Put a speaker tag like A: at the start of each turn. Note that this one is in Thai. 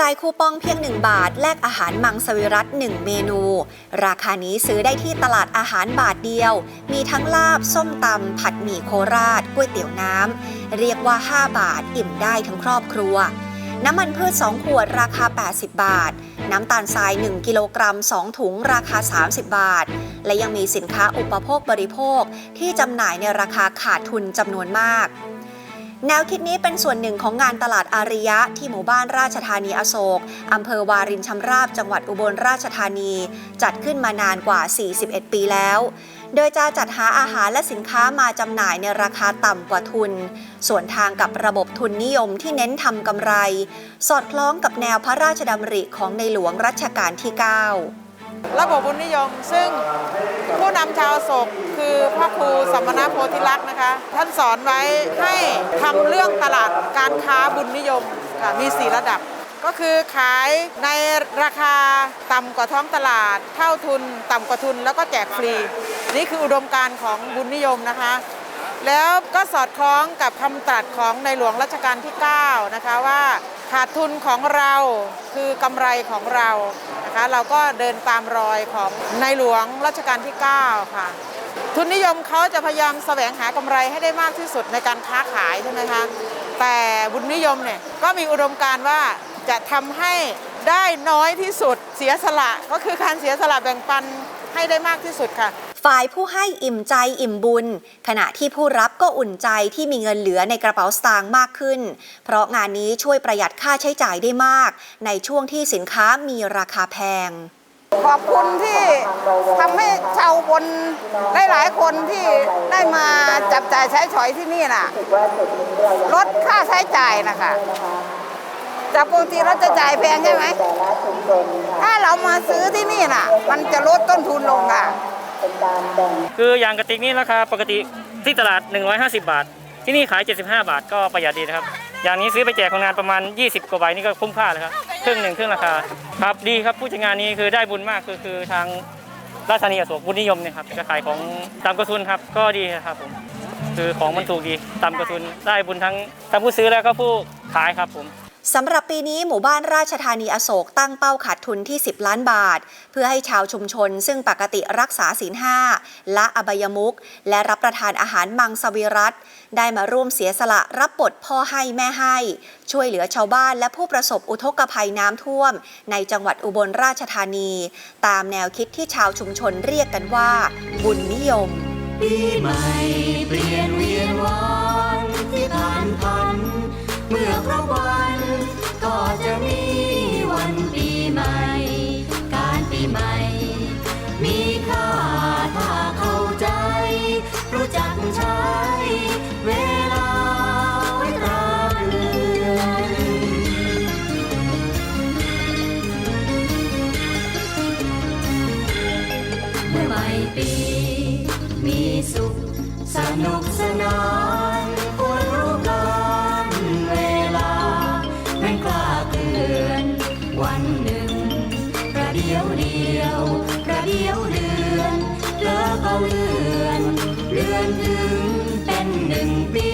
A: จ่ายคูปองเพียง 1 บาท แลกอาหารมังสวิรัต 1 เมนู ราคานี้ซื้อได้ที่ตลาดอาหารบาทเดียว มีทั้งลาบ ส้มตำ ผัดหมี่โคราช ก๋วยเตี๋ยวน้ำ เรียกว่า 5 บาท อิ่มได้ทั้งครอบครัว น้ำมันพืช 2 ขวดราคา 80 บาท น้ำตาลทราย 1 กิโลกรัม 2 ถุงราคา 30 บาท และยังมีสินค้าอุปโภคบริโภคที่จำหน่ายในราคาขาดทุนจำนวนมาก แนวคิดนี้เป็นส่วนหนึ่งของงานตลาดอาริยะที่หมู่บ้านราชธานีอโศก อำเภอวารินชำราบ จังหวัดอุบลราชธานี จัดขึ้นมานานกว่า 41 ปีแล้ว โดยจะจัดหาอาหารและสินค้ามาจำหน่ายในราคาต่ำกว่าทุน ส่วนทางกับระบบทุนนิยมที่เน้นทำกำไร สอดคล้องกับแนวพระราชดำริของในหลวงรัชกาลที่ 9
B: ระบบบุญนิยมซึ่งผู้นำชาวโศก คือพระครูสัมมนาโพธิลักษณ์นะคะ ท่านสอนไว้ให้ทำเรื่องตลาดการค้าบุญนิยมค่ะมี 4 ระดับก็คือขายในราคาต่ำกว่าท้องตลาด เท่าทุนต่ำกว่าทุนแล้วก็แจกฟรี นี่คืออุดมการณ์ของบุญนิยมนะคะ แล้วก็สอดคล้องกับคำตรัสของในหลวงรัชกาลที่ 9 นะคะว่าขาดทุนของเราคือกำไรของเรานะคะ เราก็เดินตามรอยของในหลวงรัชกาลที่ 9 ค่ะ ทุนนิยมเขาจะพยายามแสวงหากำไรให้ได้มากที่สุดในการค้าขายใช่ไหมคะแต่บุญนิยมเนี่ยก็มีอุดมการณ์ว่าจะทำให้ได้น้อยที่สุดเสียสละก็คือการเสียสละแบ่งปันให้ได้มากที่สุดค่ะ
A: ฝ่ายผู้ให้อิ่มใจอิ่มบุญ ขณะที่ผู้รับก็อุ่นใจที่มีเงินเหลือในกระเป๋าสตางค์มากขึ้น เพราะงานนี้ช่วยประหยัดค่าใช้จ่ายได้มาก ในช่วงที่สินค้ามีราคาแพง
C: ขอบคุณที่ทำให้ชาวบนหลายๆคนที่ได้มาจับจ่ายใช้สอยที่นี่น่ะลดค่าใช้จ่ายนะคะจากปกติเราจะจ่ายแพงใช่ไหม ถ้าเรามาซื้อที่นี่น่ะ มันจะลดต้นทุนลงค่ะ
D: คืออย่างกระติกนี้ราคาปกติที่ตลาด 150 บาท ที่นี่ขาย 75 บาทก็ประหยัดดีนะครับ อย่างนี้ซื้อไปแจกคนงานประมาณ 20 กว่าใบนี่ก็คุ้มค่าเลยครับ ครึ่งหนึ่งครึ่งราคาครับดีครับผู้จัดงานนี้คือได้บุญมากคือคือทางราชธานีอโศกบุญนิยมเนี่ยครับจะขายของตามกระทุนครับก็ดีครับผมคือของมันถูกดีตามกระทุนได้บุญทั้งทั้งผู้ซื้อแล้วก็ผู้ขายครับผม
A: สำหรับปีนี้หมู่บ้านราชธานีอโศกตั้งเป้าขาดทุนที่ 10 ล้านบาท เพื่อให้ชาวชุมชน ซึ่งปกติรักษาศีลห้าละอบายมุก และรับประทานอาหารมังสวิรัตได้มาร่วมเสียสละรับบทพ่อให้แม่ให้ ช่วยเหลือชาวบ้านและผู้ประสบอุทกภัยน้ำท่วม ในจังหวัดอุบลราชธานี ตามแนวคิดที่ชาวชุมชนเรียกกันว่า บุญนิยม
E: ปีใหม่เปลี่ยนเวียนวัน ปี มีสุขสนุกสนานควรรู้กันเวลาแม่กล้าเตือนวันหนึ่งประเดียวเดียวประเดียวเดือนเลิกก็เลื่อนเลือนถึงเป็นหนึ่งปี